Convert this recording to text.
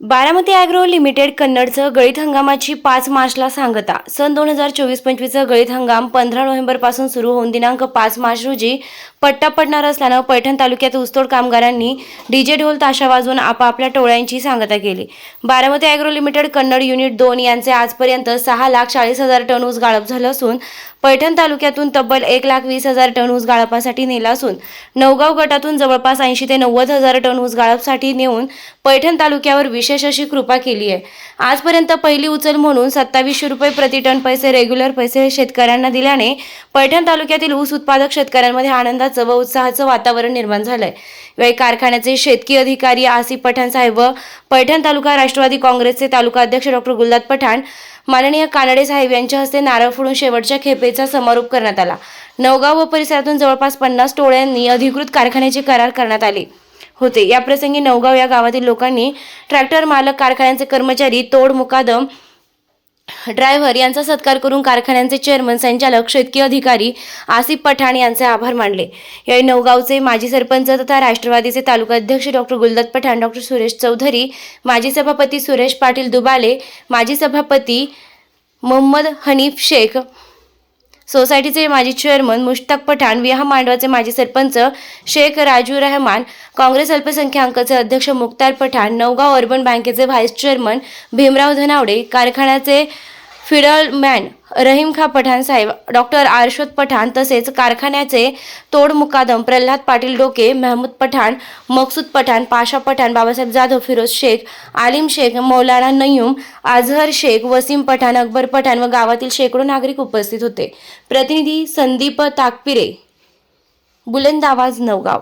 Baramati agro limited कन्नडचं गळीत हंगामाची पाच मार्चला सांगता. सन दोन हजार चोवीस पंचवीसचं गळीत हंगाम पंधरा नोव्हेंबरपासून सुरू होऊन दिनांक पाच मार्च रोजी पट्टा पडणार असल्यानं पैठण तालुक्यात ऊसतोड कामगारांनी डीजे ढोल ताशा वाजवून आपापल्या टोळ्यांची सांगता केली. Baramati agro limited Kannad unit दोन यांचे आजपर्यंत सहा लाख चाळीस हजार टन ऊस गाळप झालं असून पैठण तालुक्यातून तब्बल एक लाख वीस हजार टन ऊस गाळपासाठी नेला असून नवगाव गटातून जवळपास ऐंशी ते नव्वद हजार टन ऊस गाळपसाठी नेऊन पैठण तालुक्यावर विशेष अशी कृपा केली आहे. आजपर्यंत पहिली उचल म्हणून सत्तावीसशे रुपये प्रति टन पैसे रेग्युलर पैसे शेतकऱ्यांना दिल्याने पैठण तालुक्यातील ऊस उत्पादक शेतकऱ्यांमध्ये आनंदाचं व उत्साहाचं वातावरण निर्माण झालंय. यावेळी कारखान्याचे शेतकी अधिकारी आसिफ पठाण साहेब व पैठण तालुका राष्ट्रवादी काँग्रेसचे तालुका अध्यक्ष डॉक्टर गुलदाद पठाण माननीय कानडे साहेब यांच्या हस्ते नारळ फोडून शेवटच्या खेपेचा समारोप करण्यात आला. नवगाव व परिसरातून जवळपास पन्नास टोळ्यांनी अधिकृत कारखान्याचे करार करण्यात आले. होते. याप्रसंगी नवगाव या गावातील लोकांनी ट्रॅक्टर मालक कारखान्याचे कर्मचारी तोड मुकादम ड्रायव्हर यांचा सत्कार करून कारखान्यांचे चेअरमन संचालक शेतकी अधिकारी आसिफ पठाण यांचे आभार मानले. यावेळी नवगावचे माजी सरपंच तथा राष्ट्रवादीचे तालुका अध्यक्ष डॉक्टर गुलदत्त पठाण डॉक्टर सुरेश चौधरी माजी सभापती सुरेश पाटील दुबाले माजी सभापती मोहम्मद हनीफ शेख सोसायटीचे माजी चेअरमन मुश्ताक पठाण विहा मांडवाचे माजी सरपंच शेख राजू रहमान काँग्रेस अल्पसंख्याकांचे अध्यक्ष मुक्तार पठाण नवगाव अर्बन बँकेचे व्हाईस चेअरमन भीमराव धनावडे कारखान्याचे फिडलमॅन रहीम खा पठाण साहेब डॉक्टर आरशद पठाण तसेच कारखान्याचे तोड मुकादम प्रल्हाद पाटील डोके महमूद पठाण मकसूद पठाण पाशा पठाण बाबासाहेब जाधव फिरोज शेख आलिम शेख मौलाना नयूम आझहर शेख वसीम पठाण अकबर पठाण व गावातील शेकडो नागरिक उपस्थित होते. प्रतिनिधी संदीप ताकपिरे. बुलंद आवाज नवगाव